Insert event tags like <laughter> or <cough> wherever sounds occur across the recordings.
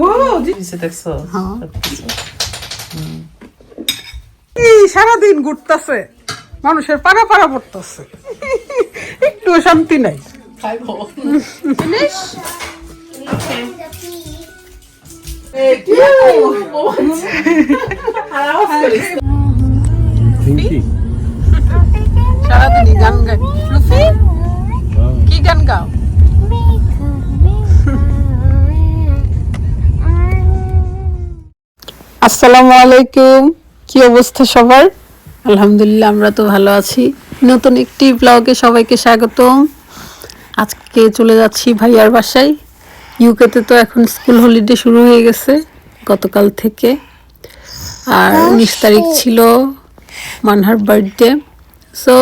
Wow, দেখছ সারাদিন ঘুরতেছে মানুষের পাড়া পাড়া পড়তেছে। একটু শান্তি নাই। খাইবো সারাদিনই গান গাই কি গান গাও? আসসালামু আলাইকুম। কি অবস্থা সবার? আলহামদুলিল্লাহ আমরা তো ভালো আছি। নতুন একটি ব্লগে সবাইকে স্বাগতম। আজকে চলে যাচ্ছি ভাইয়ার বাসায়। ইউকেতে তো এখন স্কুল হলিডে শুরু হয়ে গেছে গতকাল থেকে। আর উনিশ তারিখ ছিল মানহার বার্থডে সো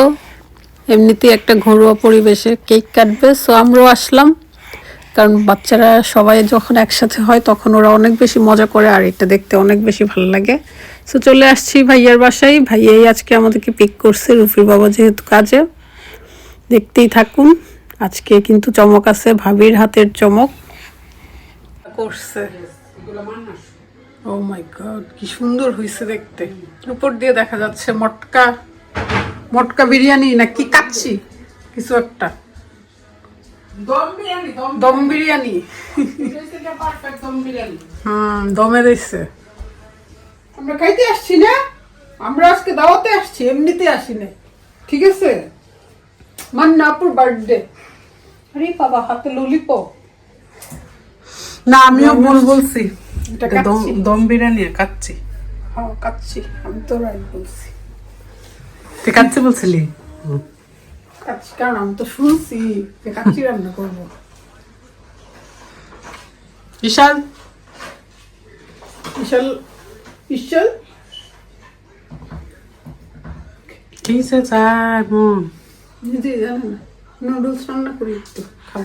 এমনিতেই একটা ঘরোয়া পরিবেশে কেক কাটবে। সো আমরাও আসলাম। কারণ বাচ্চারা সবাই যখন একসাথে হয় তখন ওরা অনেক বেশি মজা করে আর এটা দেখতে অনেক বেশি ভালো লাগে। সো চলে আসছি ভাইয়ার বাসায়। ভাইয়াই আজকে আমাদেরকে পিক করছে রুফির বাবা যেহেতু কাজে। দেখতেই থাকুন আজকে কিন্তু চমক আছে ভাবির হাতের চমক। করছে। ও মাই গড কি সুন্দর হয়েছে দেখতে। উপর দিয়ে দেখা যাচ্ছে মটকা মটকা বিরিয়ানি না কি কাচ্ছি কিছু একটা। দম বিরিয়ানি দম বিরিয়ানি। হুম দমে দিচ্ছে আমরা খাইতে আসছি না? আমরা আজকে দাওয়াতে আসছি এমনিতে আসি না ঠিক আছে? মান্না আপুর বার্থডে আরে বাবা হাতে ললিপপ না আমিও ভুল বলছি। দম বিরিয়ানি কাচ্ছি। হ্যাঁ কাচ্ছি। আমি তো রাইট বলছি। তুই কাচ্ছি বলছিলি? কাচ্ছি কারণ আমি তো শুনছি যে কাচ্ছি রান্না করব। বিশাল বিশাল বিশাল কি সে চাই মন দিদি জানে না। নুডলস রান্না করি একটু খাব।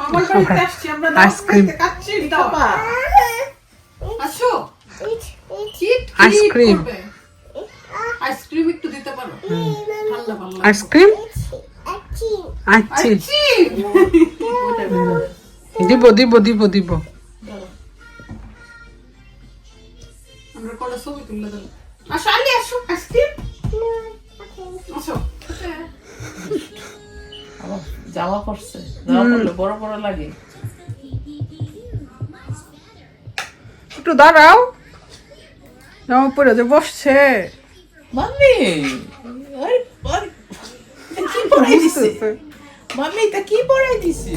মামার <laughs> বাড়িতে আসছি আমরা আইসক্রিম। আসো। আইসক্রিম। আইসক্রিম একটু দিতে পারো। ঠান্ডা ভালো আইসক্রিম? আচ্ছি আইসক্রিম? দিব দিব দিব দিব। আমরা করে ছবি তুলে দেবো আসো আলি আসো আইসক্রিম। আসো। জামা পড়ছে জামা পড়লে বড় বড় লাগে। একটু দাঁড়াও। জামা পরে যে বসছে। মাম্মি আরে আরে কি পড়াই দিছে। মাম্মি এটা কি পড়াই দিছে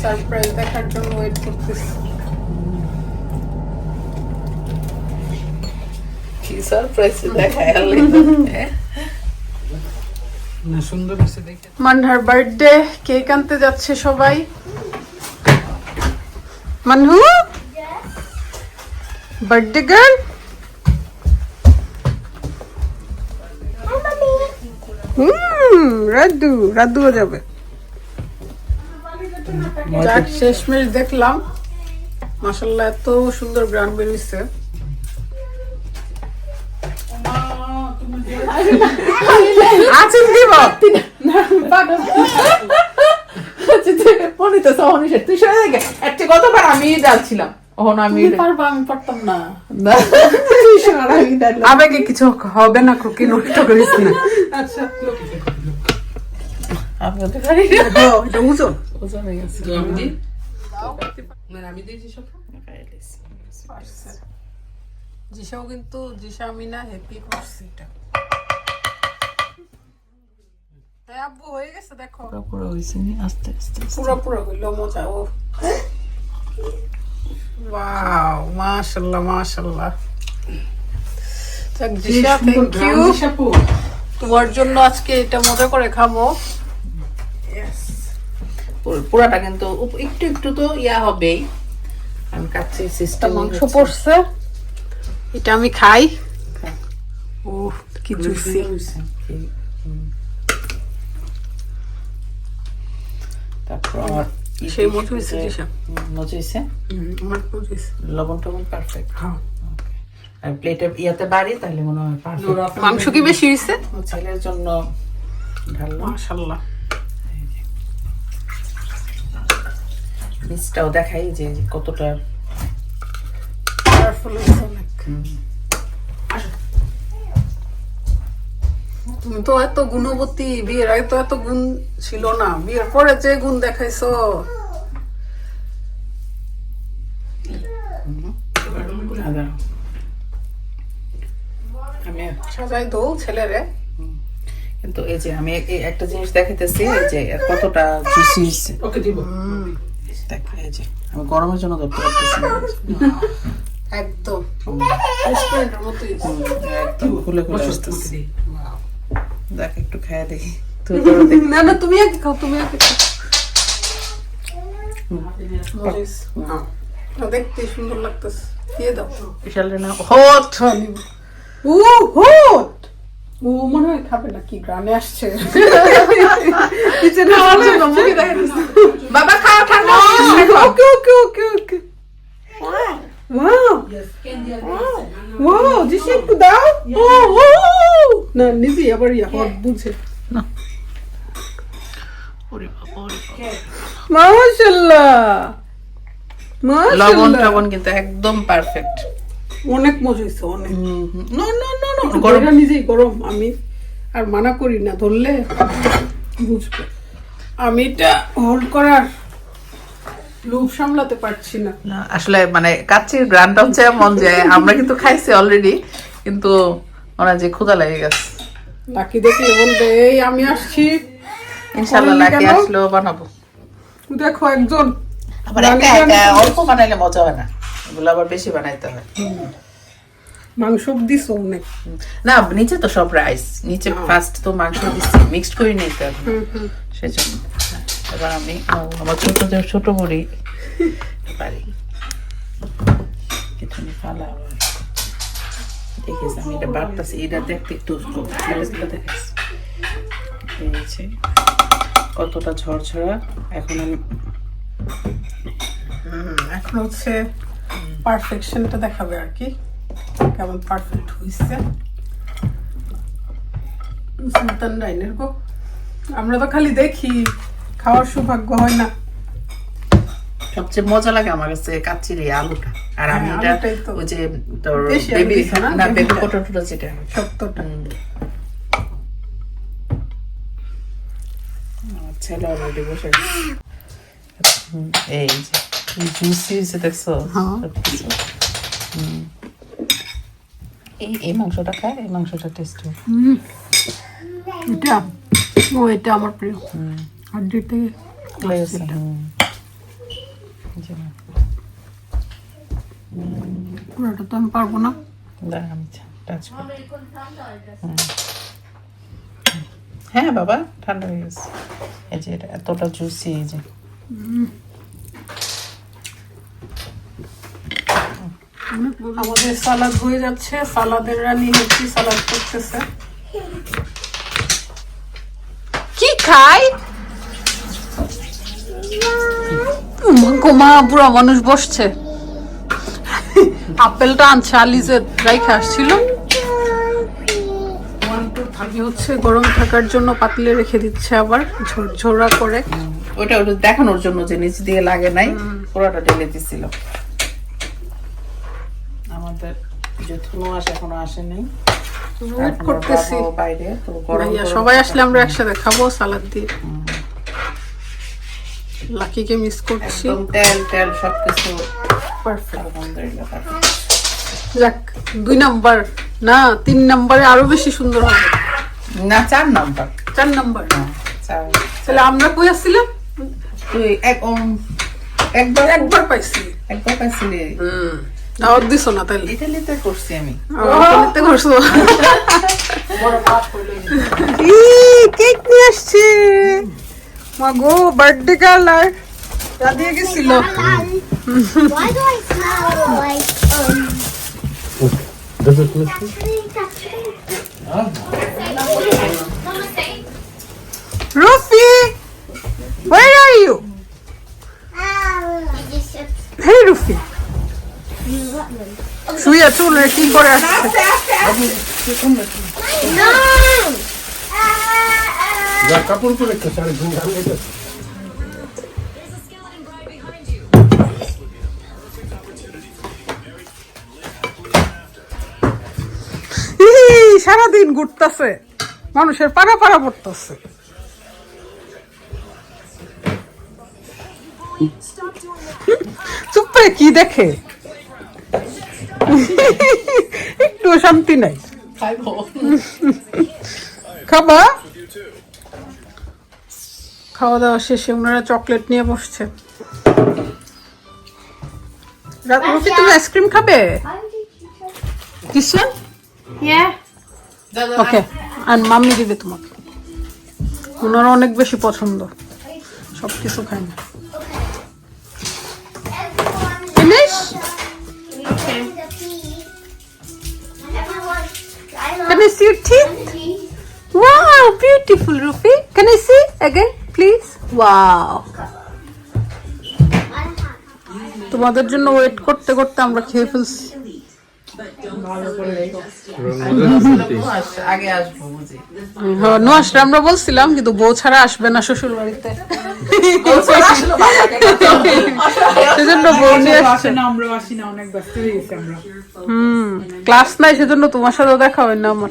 সারপ্রাইজ দেখার জন্য ওয়েট করতেছি কি সারপ্রাইজ দেখায় না সুন্দর দেখে মানহার বার্থডে কেক আনতে যাচ্ছে সবাই। মানহু বার্থডে গার্ল হুম রাদু রাদুও যাবে। যাক শেষমেশ দেখলাম। মাসাল্লাহ এত সুন্দর গ্রান বেরিয়েছে। আছেন দিব পনিতে সহনি সে তুই সরে দেখে একটা কতবার আমি ডালছিলাম আবেগে কিছু হবে না নষ্ট করিস না। আচ্ছা জিসাও কিন্তু জিসা আমি না হ্যাপি করছি এটা। হ্যাঁ আব্বু হয়ে গেছে দেখো। পুরো পুরো হয়েছে আস্তে আস্তে। পুরো পুরো হইল মজা ও। ওয়াও মাশাআল্লাহ মাশাআল্লাহ যাক থ্যাংক ইউ তোমার জন্য আজকে এটা মজা করে খাব। পুরাটা কিন্তু একটু একটু তো ইয়া হবেই। আমি কাচ্ছি সিস্টেম মাংস পড়ছে। এটা আমি খাই। ও কি জুসি তারপর সেই মতো হয়েছে দিশা মজা লবণ টবণ পারফেক্ট হ্যাঁ আর প্লেটে ইয়াতে বাড়ি তাহলে মনে হয় পারফেক্ট মাংস কি বেশি হয়েছে ছেলের জন্য ঢাললাম মাশাআল্লাহ। নিচটাও দেখাই যে কতটা কালারফুল হয়েছে অনেক। তুমি তো এত গুণবতী বিয়ের আগে তো এত গুণ ছিল না। বিয়ের পরে যে গুণ দেখাইছো। সাজাই দো ছেলেরে। কিন্তু এই যে আমি একটা জিনিস দেখাইতেছি এই যে কতটা জুসি ওকে দিব। দেখ এই যে আমি গরমের জন্য ধরতে পারতেছি একদম। রেস্টুরেন্টের মতোই। একদম খুলে খুলে বসো, আসতেছে তোমাকে দিই। দেখ একটু খাইয়া দেখি। <laughs> না না তুমি আগে খাও তুমি আগে খাও। দেখতে সুন্দর লাগতেছে। দিয়ে দাও। বিশাল না হট। ও হোট! ও মনে হয় খাবে না কি গ্রামে আসছে। কিচেনে বাবা খাও ঠান্ডা ওকে ওকে ওকে ওকে। না নিজে আবার ইয়া হট বুঝে ওরে বাবা, ওরে বাবা। মাশাআল্লাহ লবণ টবণ কিন্তু একদম পারফেক্ট অনেক মজা হয়েছে অনেক। নো নো নো নো গরম। নিজেই গরম আমি আর মানা করি না ধরলে বুঝবে। আমি এটা হোল্ড করার লোভ সামলাতে পারছি না। আসলে মানে কাচ্চির গ্রানটা হচ্ছে মন যায় আমরা কিন্তু খাইছি অলরেডি কিন্তু ওরা যে ক্ষুধা লেগে গেছে। লাকি দেখলে বলবে এই আমি আসছি। ইনশাল্লাহ বললি লাকি কেন? আসলেও বানাবো। দেখো একজন আবার একা একা অল্প বানাইলে মজা হয় না। এগুলো আবার বেশি বানাইতে হয়। মাংস দিস অনেক। না নিচে তো সব রাইস নিচে ফার্স্ট তো মাংস দিচ্ছি মিক্সড করে নিতে হবে। সেজন্য। এবার আমি আমার ছোট যে ছোট বড়ি পারি কিছু আমি, এটা বাড়তেছি। এটা দেখতে একটু পেয়েছে কতটা ঝরঝরা। এখন আমি এখন হচ্ছে পারফেকশনটা দেখাবে আর কি। কেমন পারফেক্ট হয়েছে সুলতান রাইনের গো। আমরা তো খালি দেখি। খাওয়ার সৌভাগ্য হয় না। সবচেয়ে মজা লাগে আমার কাছে কাচ্চির এই আলুটা। আর আমি হ্যাঁ, এটা ওই যে তোর বেবি না? বেবি। পটেটোটা যেটা সত্যটা। ছেলে অলরেডি বসে এই যে জুসি হয়েছে দেখছ? হ্যাঁ। এই এই মাংসটা খায় এই মাংসটা টেস্ট এটা ও এটা আমার প্রিয়। থেকে পুরোটা তো আমি পারব না। হ্যাঁ বাবা ঠান্ডা হয়ে গেছে। এই যে এটা এতটা জুসি এই যে। আমাদের সালাদ হয়ে যাচ্ছে সালাদের রানী হচ্ছে সালাদ করতেছে। কি খাই? মা বুড়া মানুষ বসছে। আপেলটা আনছে আলিজে রাইখে আসছিল। আমি হচ্ছে গরম থাকার জন্য পাতলে রেখে দিচ্ছে আবার ঝরঝরা করে। ওটা ওটা দেখানোর জন্য যে নিচ দিয়ে লাগে নাই পুরোটা ঢেলে দিছিল। আমাদের যে থুনো আসে এখনও আসে নাই করতেছি। বাইরে তো সবাই আসলে আমরা একসাথে খাব সালাদ দিয়ে। লাকিকে মিস করছি। তেল তেল সবকিছু। যাক দুই নাম্বার। না তিন নাম্বারে আরও বেশি সুন্দর হবে। না চার নাম্বার। চার নাম্বার। চার। তাহলে আমরা কই আসছিলাম? তুই এক একবার একবার পাইছি। একবার পাইছিলি। দাওয়াত দিছো না তাহলে? করছি আমি। ইতালিতে করছ? কেক নিয়ে আসছে। মা গো বার্থডে গার্ল আর দিয়ে গেছিল Why do I smell like um? Does it look Rafi where are you I just hey Rafi শুয়ে চুল কি করে আসছে no. যা সারাদিন ঘুরতেছে। মানুষের পাড়া পাড়া পড়তেছে। চুপ করে কি দেখে? একটু শান্তি নাই। খাবা? খাওয়া দাওয়া শেষে ওনারা চকলেট নিয়ে বসছে। তুমি আইসক্রিম খাবে? ওকে আর মাম্মি দিবে তোমাকে। ওনার অনেক বেশি পছন্দ। সব কিছু খায় না। Finish Can I see your teeth? Wow, beautiful, Rufi. Can I see again, please? Wow. তোমাদের জন্য ওয়েট করতে করতে আমরা খেয়ে ফেলছি। হ্যাঁ, আমরা বলছিলাম কিন্তু বউ ছাড়া আসবে না শ্বশুর বাড়িতে সেজন্য বউ নিয়ে আসছে ক্লাস নাই সেজন্য তোমার সাথে দেখা হয় না আমার।